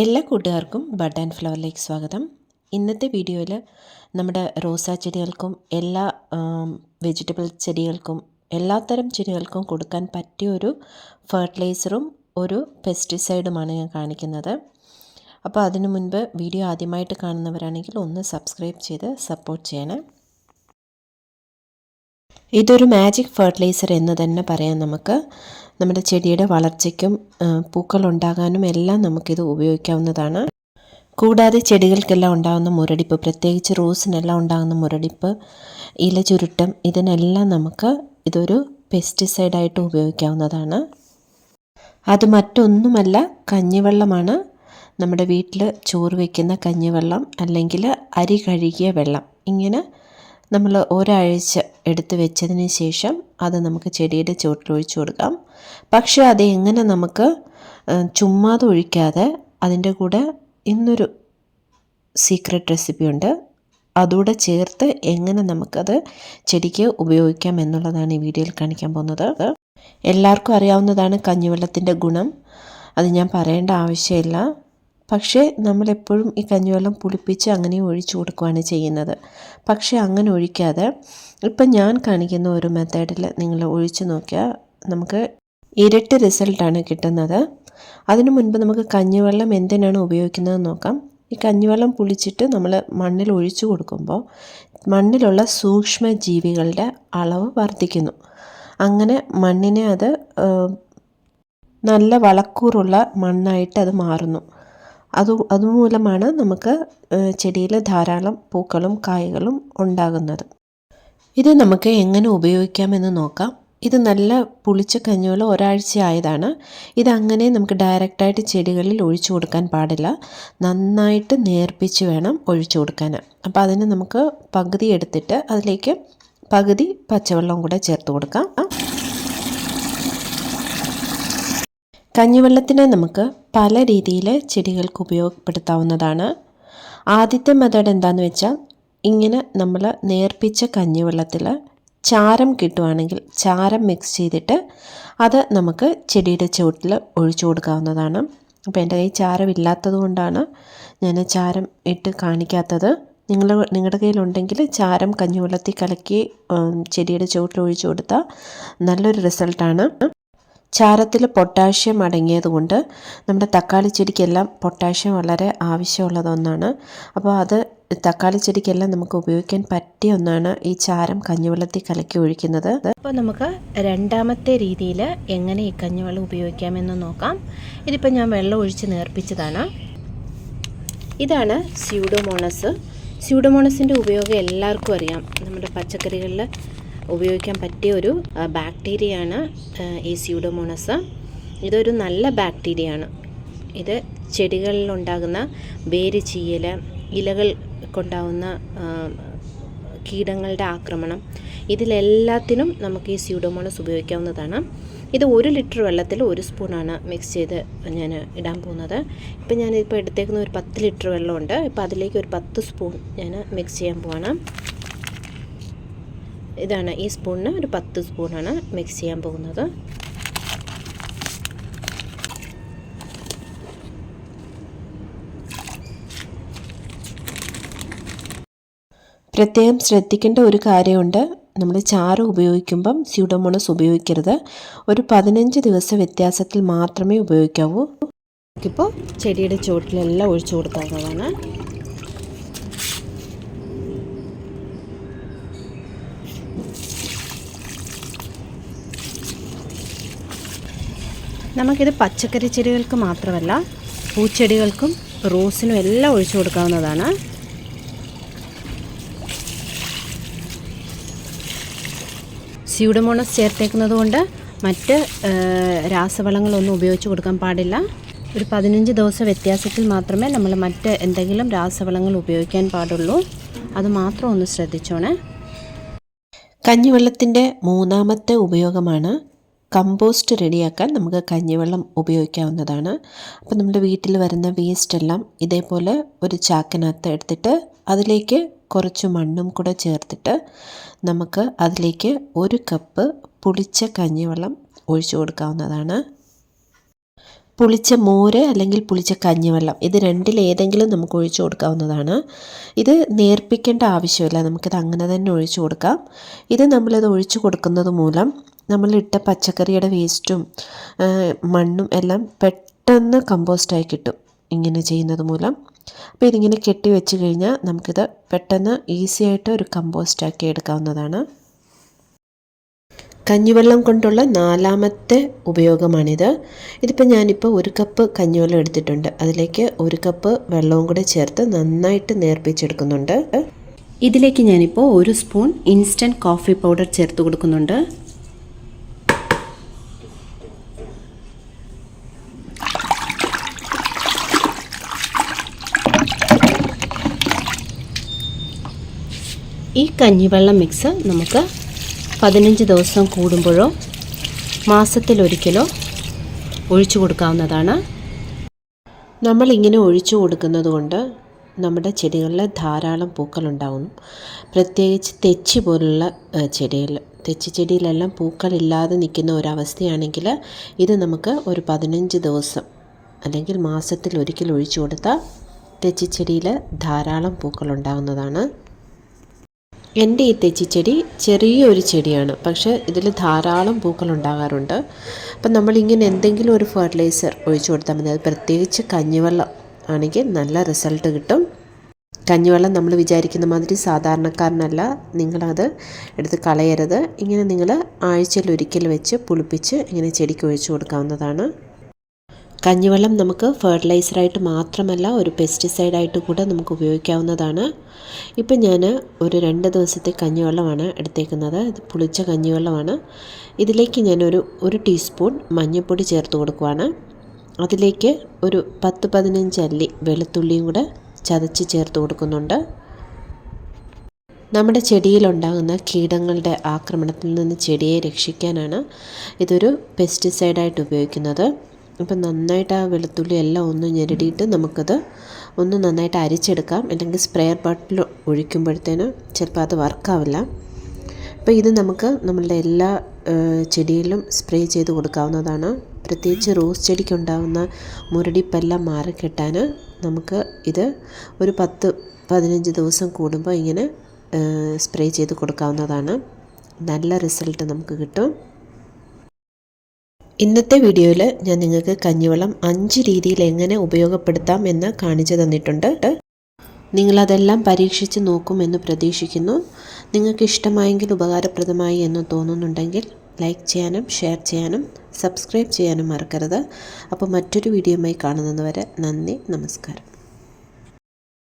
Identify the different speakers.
Speaker 1: എല്ലാ കൂട്ടുകാർക്കും bud and ഫ്ലവറിലേക്ക് സ്വാഗതം. ഇന്നത്തെ വീഡിയോയിൽ നമ്മുടെ റോസാ ചെടികൾക്കും എല്ലാ വെജിറ്റബിൾ ചെടികൾക്കും എല്ലാത്തരം ചെടികൾക്കും കൊടുക്കാൻ പറ്റിയ ഒരു ഫെർട്ടിലൈസറും ഒരു പെസ്റ്റിസൈഡുമാണ് ഞാൻ കാണിക്കുന്നത്. അപ്പോൾ അതിനു മുൻപ് വീഡിയോ ആദ്യമായിട്ട് കാണുന്നവരാണെങ്കിൽ ഒന്ന് സബ്സ്ക്രൈബ് ചെയ്ത് സപ്പോർട്ട് ചെയ്യണേ. ഇതൊരു മാജിക് ഫെർട്ടിലൈസർ എന്ന് തന്നെ പറയാം നമുക്ക്. നമ്മുടെ ചെടിയുടെ വളർച്ചയ്ക്കും പൂക്കൾ ഉണ്ടാകാനും എല്ലാം നമുക്കിത് ഉപയോഗിക്കാവുന്നതാണ്. കൂടാതെ ചെടികൾക്കെല്ലാം ഉണ്ടാകുന്ന മുരടിപ്പ് പ്രത്യേകിച്ച് റോസിനെല്ലാം ഉണ്ടാകുന്ന മുരടിപ്പ് ഇല ചുരുട്ടം ഇതിനെല്ലാം നമുക്ക് ഇതൊരു പെസ്റ്റിസൈഡായിട്ട് ഉപയോഗിക്കാവുന്നതാണ്. അത് മറ്റൊന്നുമല്ല കഞ്ഞിവെള്ളമാണ്. നമ്മുടെ വീട്ടിൽ ചോറ് വയ്ക്കുന്ന കഞ്ഞിവെള്ളം അല്ലെങ്കിൽ അരി കഴുകിയ വെള്ളം ഇങ്ങനെ നമ്മൾ ഒരാഴ്ച എടുത്ത് വെച്ചതിന് ശേഷം അത് നമുക്ക് ചെടിയുടെ ചുവട്ടിൽ ഒഴിച്ചു കൊടുക്കാം. പക്ഷേ അത് എങ്ങനെ നമുക്ക് ചുമ്മാതെ ഒഴിക്കാതെ അതിന്റെ കൂടെ ഇന്നൊരു സീക്രട്ട് റെസിപ്പി ഉണ്ട്. അതുകൂടെ ചേർത്ത് എങ്ങനെ നമുക്കത് ചെടിക്ക് ഉപയോഗിക്കാം എന്നുള്ളതാണ് ഈ വീഡിയോയിൽ കാണിക്കാൻ പോകുന്നത്. എല്ലാവർക്കും അറിയാവുന്നതാണ് കഞ്ഞിവെള്ളത്തിന്റെ ഗുണം. അത് ഞാൻ പറയേണ്ട ആവശ്യമില്ല. പക്ഷേ നമ്മളെപ്പോഴും ഈ കഞ്ഞിവെള്ളം പുളിപ്പിച്ച് അങ്ങനെ ഒഴിച്ചു കൊടുക്കുകയാണ് ചെയ്യുന്നത്. പക്ഷേ അങ്ങനെ ഒഴിക്കാതെ ഇപ്പം ഞാൻ കാണിക്കുന്ന ഒരു മെത്തേഡിൽ നിങ്ങൾ ഒഴിച്ചു നോക്കിയാൽ നമുക്ക് ഇരട്ടി റിസൾട്ടാണ് കിട്ടുന്നത്. അതിനു മുൻപ് നമുക്ക് കഞ്ഞിവെള്ളം എന്തിനാണ് ഉപയോഗിക്കുന്നത് നോക്കാം. ഈ കഞ്ഞിവെള്ളം പുളിച്ചിട്ട് നമ്മൾ മണ്ണിൽ ഒഴിച്ചു കൊടുക്കുമ്പോൾ മണ്ണിലുള്ള സൂക്ഷ്മ ജീവികളുടെ അളവ് വർദ്ധിക്കുന്നു. അങ്ങനെ മണ്ണിനെ അത് നല്ല വളക്കൂറുള്ള മണ്ണായിട്ട് അത് മാറുന്നു. അത് അതുമൂലമാണ് നമുക്ക് ചെടിയിൽ ധാരാളം പൂക്കളും കായകളും ഉണ്ടാകുന്നത്. ഇത് നമുക്ക് എങ്ങനെ ഉപയോഗിക്കാമെന്ന് നോക്കാം. ഇത് നല്ല പുളിച്ച കഞ്ഞിവെള്ളം ഒരാഴ്ച ആയതാണ് ഇതങ്ങനെ നമുക്ക് ഡയറക്റ്റായിട്ട് ചെടികളിൽ ഒഴിച്ചു കൊടുക്കാൻ പാടില്ല. നന്നായിട്ട് നേർപ്പിച്ച് വേണം ഒഴിച്ചു കൊടുക്കാൻ അപ്പോൾ അതിന് നമുക്ക് പകുതി എടുത്തിട്ട് അതിലേക്ക് പകുതി പച്ചവെള്ളം കൂടെ ചേർത്ത് കൊടുക്കാം. കഞ്ഞിവെള്ളത്തിനെ നമുക്ക് പല രീതിയിൽ ചെടികൾക്ക് ഉപയോഗപ്പെടുത്താവുന്നതാണ്. ആദ്യത്തെ മെത്തേഡ് എന്താണെന്ന് വെച്ചാൽ ഇങ്ങനെ നമ്മൾ നേർപ്പിച്ച കഞ്ഞിവെള്ളത്തിൽ ചാരം കിട്ടുവാണെങ്കിൽ ചാരം മിക്സ് ചെയ്തിട്ട് അത് നമുക്ക് ചെടിയുടെ ചുവട്ടിൽ ഒഴിച്ചു കൊടുക്കാവുന്നതാണ്. അപ്പോൾ എന്റെ കയ്യിൽ ചാരം ഇല്ലാത്തത് കൊണ്ടാണ് ഞാൻ ചാരം ഇട്ട് കാണിക്കാത്തത്. നിങ്ങൾ നിങ്ങളുടെ കയ്യിലുണ്ടെങ്കിൽ ചാരം കഞ്ഞിവെള്ളത്തിൽ കലക്കി ചെടിയുടെ ചുവട്ടിൽ ഒഴിച്ചു കൊടുത്താൽ നല്ലൊരു റിസൾട്ടാണ്. ചാരത്തിൽ പൊട്ടാഷ്യം അടങ്ങിയതുകൊണ്ട് നമ്മുടെ തക്കാളി ചെടിക്കെല്ലാം പൊട്ടാഷ്യം വളരെ ആവശ്യമുള്ളത് ഒന്നാണ്. അപ്പോൾ അത് തക്കാളി ചെടിക്കെല്ലാം നമുക്ക് ഉപയോഗിക്കാൻ പറ്റിയ ഒന്നാണ് ഈ ചാരം കഞ്ഞിവെള്ളത്തിൽ കലക്കി ഒഴിക്കുന്നത്. അപ്പോൾ നമുക്ക് രണ്ടാമത്തെ രീതിയിൽ എങ്ങനെ ഈ കഞ്ഞിവെള്ളം ഉപയോഗിക്കാമെന്ന് നോക്കാം. ഇതിപ്പോൾ ഞാൻ വെള്ളം ഒഴിച്ച് നേർപ്പിച്ചതാണ്. ഇതാണ് സ്യൂഡോമോണസ്. സ്യൂഡോമോണസിന്റെ ഉപയോഗം എല്ലാവർക്കും അറിയാം. നമ്മുടെ പച്ചക്കറികളിൽ ഉപയോഗിക്കാൻ പറ്റിയ ഒരു ബാക്ടീരിയയാണ് ഈ സ്യൂഡോമോണസ് ഇതൊരു നല്ല ബാക്ടീരിയയാണ്. ഇത് ചെടികളിലുണ്ടാകുന്ന വേര് ചീയൽ ഇലകൾ കൊണ്ടാവുന്ന കീടങ്ങളുടെ ആക്രമണം. ഇതിലെല്ലാത്തിനും നമുക്ക് ഈ സ്യൂഡോമോണസ് ഉപയോഗിക്കാവുന്നതാണ്. ഇത് ഒരു ലിറ്റർ വെള്ളത്തിൽ ഒരു സ്പൂണാണ് മിക്സ് ചെയ്ത് ഞാൻ ഇടാൻ പോകുന്നത്. ഇപ്പം ഞാനിപ്പോൾ എടുത്തേക്കുന്ന ഒരു പത്ത് ലിറ്റർ വെള്ളമുണ്ട്. ഇപ്പോൾ അതിലേക്ക് ഒരു പത്ത് സ്പൂൺ ഞാൻ മിക്സ് ചെയ്യാൻ പോവാണ്. ഇതാണ് ഈ സ്പൂണിന് ഒരു പത്ത് സ്പൂണാണ് മിക്സ് ചെയ്യാൻ പോകുന്നത്. പ്രത്യേകം ശ്രദ്ധിക്കേണ്ട ഒരു കാര്യമുണ്ട്. നമ്മൾ ചാറ് ഉപയോഗിക്കുമ്പം സ്യൂഡോമോണസ് ഉപയോഗിക്കരുത്. ഒരു പതിനഞ്ച് ദിവസ വ്യത്യാസത്തിൽ മാത്രമേ ഉപയോഗിക്കാവൂ. ഇപ്പോൾ ചെടിയുടെ ചുവട്ടിലെല്ലാം ഒഴിച്ചു കൊടുക്കാവുന്നതാണ്. നമുക്കിത് പച്ചക്കറി ചെടികൾക്ക് മാത്രമല്ല പൂച്ചെടികൾക്കും റോസിനും എല്ലാം ഒഴിച്ചു കൊടുക്കാവുന്നതാണ്. സ്യൂഡമോണസ് ചേർത്തേക്കുന്നത് കൊണ്ട് മറ്റ് രാസവളങ്ങളൊന്നും ഉപയോഗിച്ച് കൊടുക്കാൻ പാടില്ല. ഒരു പതിനഞ്ച് ദിവസം വ്യത്യാസത്തിൽ മാത്രമേ നമ്മൾ മറ്റ് എന്തെങ്കിലും രാസവളങ്ങൾ ഉപയോഗിക്കാൻ പാടുള്ളൂ. അത് മാത്രം ഒന്ന് ശ്രദ്ധിച്ചോണേ. കഞ്ഞിവെള്ളത്തിന്റെ മൂന്നാമത്തെ ഉപയോഗമാണ് കമ്പോസ്റ്റ് റെഡിയാക്കാൻ നമുക്ക് കഞ്ഞിവെള്ളം ഉപയോഗിക്കാവുന്നതാണ്. അപ്പോൾ നമ്മുടെ വീട്ടിൽ വരുന്ന വേസ്റ്റ് എല്ലാം ഇതേപോലെ ഒരു ചാക്കിനകത്ത് എടുത്തിട്ട് അതിലേക്ക് കുറച്ച് മണ്ണും കൂടെ ചേർത്തിട്ട് നമുക്ക് അതിലേക്ക് ഒരു കപ്പ് പുളിച്ച കഞ്ഞിവെള്ളം ഒഴിച്ചു കൊടുക്കാവുന്നതാണ്. പുളിച്ച മോര് അല്ലെങ്കിൽ പുളിച്ച കഞ്ഞിവെള്ളം ഇത് രണ്ടിലേതെങ്കിലും നമുക്ക് ഒഴിച്ചു കൊടുക്കാവുന്നതാണ്. ഇത് നേർപ്പിക്കേണ്ട ആവശ്യമില്ല. നമുക്കിത് അങ്ങനെ തന്നെ ഒഴിച്ചു കൊടുക്കാം. ഇത് നമ്മളിത് ഒഴിച്ചു കൊടുക്കുന്നത് മൂലം നമ്മളിട്ട പച്ചക്കറിയുടെ വേസ്റ്റും മണ്ണും എല്ലാം പെട്ടെന്ന് കമ്പോസ്റ്റായി കിട്ടും ഇങ്ങനെ ചെയ്യുന്നത് മൂലം. അപ്പോൾ ഇതിങ്ങനെ കെട്ടി വെച്ച് കഴിഞ്ഞാൽ നമുക്കിത് പെട്ടെന്ന് ഈസി ആയിട്ട് ഒരു കമ്പോസ്റ്റാക്കി എടുക്കാവുന്നതാണ്. കഞ്ഞിവെള്ളം കൊണ്ടുള്ള നാലാമത്തെ ഉപയോഗമാണിത്. ഇതിപ്പോൾ ഞാനിപ്പോൾ ഒരു കപ്പ് കഞ്ഞിവെള്ളം എടുത്തിട്ടുണ്ട്. അതിലേക്ക് ഒരു കപ്പ് വെള്ളവും കൂടെ ചേർത്ത് നന്നായിട്ട് നേർപ്പിച്ചെടുക്കുന്നുണ്ട്.
Speaker 2: ഇതിലേക്ക് ഞാനിപ്പോൾ ഒരു സ്പൂൺ ഇൻസ്റ്റന്റ് കോഫി പൗഡർ ചേർത്ത് കൊടുക്കുന്നുണ്ട്. ഈ കഞ്ഞിവെള്ളം മിക്സ് നമുക്ക് പതിനഞ്ച് ദിവസം കൂടുമ്പോഴോ മാസത്തിലൊരിക്കലോ ഒഴിച്ചു കൊടുക്കാവുന്നതാണ്.
Speaker 1: നമ്മളിങ്ങനെ ഒഴിച്ചു കൊടുക്കുന്നത് കൊണ്ട് നമ്മുടെ ചെടികളിൽ ധാരാളം പൂക്കളുണ്ടാവും. പ്രത്യേകിച്ച് തെച്ചി പോലുള്ള ചെടികൾ തെച്ചി ചെടിയിലെല്ലാം പൂക്കളില്ലാതെ നിൽക്കുന്ന ഒരവസ്ഥയാണെങ്കിൽ ഇത് നമുക്ക് ഒരു പതിനഞ്ച് ദിവസം അല്ലെങ്കിൽ മാസത്തിൽ ഒരിക്കൽ ഒഴിച്ചു കൊടുത്താൽ തെച്ചിച്ചെടിയിൽ ധാരാളം പൂക്കളുണ്ടാകുന്നതാണ് എന്റെ ഈ തെച്ചിച്ചെടി ചെറിയൊരു ചെടിയാണ്. പക്ഷേ ഇതിൽ ധാരാളം പൂക്കൾ ഉണ്ടാകാറുണ്ട്. അപ്പം നമ്മളിങ്ങനെ എന്തെങ്കിലും ഒരു ഫെർട്ടിലൈസർ ഒഴിച്ചു കൊടുത്താൽ മതി. അത് പ്രത്യേകിച്ച് കഞ്ഞിവെള്ളം ആണെങ്കിൽ നല്ല റിസൾട്ട് കിട്ടും. കഞ്ഞിവെള്ളം നമ്മൾ വിചാരിക്കുന്ന മാതിരി സാധാരണക്കാരനല്ല. നിങ്ങളത് എടുത്ത് കളയരുത്. ഇങ്ങനെ നിങ്ങൾ ആഴ്ചയിൽ ഒരിക്കൽ വെച്ച് പുളിപ്പിച്ച് ഇങ്ങനെ ചെടിക്ക് ഒഴിച്ചു കൊടുക്കാവുന്നതാണ്. കഞ്ഞിവെള്ളം നമുക്ക് ഫെർട്ടിലൈസറായിട്ട് മാത്രമല്ല ഒരു പെസ്റ്റിസൈഡായിട്ട് കൂടെ നമുക്ക് ഉപയോഗിക്കാവുന്നതാണ്. ഇപ്പം ഞാൻ ഒരു രണ്ട് ദിവസത്തെ കഞ്ഞിവെള്ളമാണ് എടുത്തേക്കുന്നത്. ഇത് പുളിച്ച കഞ്ഞിവെള്ളമാണ്. ഇതിലേക്ക് ഞാനൊരു ഒരു ടീസ്പൂൺ മഞ്ഞൾപ്പൊടി ചേർത്ത് കൊടുക്കുവാണ്. അതിലേക്ക് ഒരു പത്ത് പതിനഞ്ച് അല്ലി വെളുത്തുള്ളിയും കൂടെ ചതച്ച് ചേർത്ത് കൊടുക്കുന്നുണ്ട്. നമ്മുടെ ചെടിയിലുണ്ടാകുന്ന കീടങ്ങളുടെ ആക്രമണത്തിൽ നിന്ന് ചെടിയെ രക്ഷിക്കാനാണ് ഇതൊരു പെസ്റ്റിസൈഡായിട്ട് ഉപയോഗിക്കുന്നത്. അപ്പം നന്നായിട്ട് ആ വെളുത്തുള്ളി എല്ലാം ഒന്ന് ഞെരടിയിട്ട് നമുക്കത് ഒന്ന് നന്നായിട്ട് അരിച്ചെടുക്കാം. അല്ലെങ്കിൽ സ്പ്രെയർ ബോട്ടിൽ ഒഴിക്കുമ്പോഴത്തേന് ചിലപ്പോൾ അത് വർക്കാവില്ല. അപ്പോൾ ഇത് നമുക്ക് നമ്മളുടെ എല്ലാ ചെടിയിലും സ്പ്രേ ചെയ്ത് കൊടുക്കാവുന്നതാണ്. പ്രത്യേകിച്ച് റോസ് ചെടിക്കുണ്ടാകുന്ന മുരടിപ്പെല്ലാം മാറിക്കിട്ടാൻ നമുക്ക് ഇത് ഒരു പത്ത് പതിനഞ്ച് ദിവസം കൂടുമ്പോൾ ഇങ്ങനെ സ്പ്രേ ചെയ്ത് കൊടുക്കാവുന്നതാണ്. നല്ല റിസൾട്ട് നമുക്ക് കിട്ടും. ഇന്നത്തെ വീഡിയോയിൽ ഞാൻ നിങ്ങൾക്ക് കഞ്ഞിവെള്ളം അഞ്ച് രീതിയിൽ എങ്ങനെ ഉപയോഗപ്പെടുത്താം എന്ന് കാണിച്ചു തന്നിട്ടുണ്ട്. നിങ്ങളതെല്ലാം പരീക്ഷിച്ച് നോക്കുമെന്ന് പ്രതീക്ഷിക്കുന്നു. നിങ്ങൾക്ക് ഇഷ്ടമായെങ്കിൽ ഉപകാരപ്രദമായി എന്ന് തോന്നുന്നുണ്ടെങ്കിൽ ലൈക്ക് ചെയ്യാനും ഷെയർ ചെയ്യാനും സബ്സ്ക്രൈബ് ചെയ്യാനും മറക്കരുത്. അപ്പോൾ മറ്റൊരു വീഡിയോയുമായി കാണുന്നതുവരെ നന്ദി നമസ്കാരം.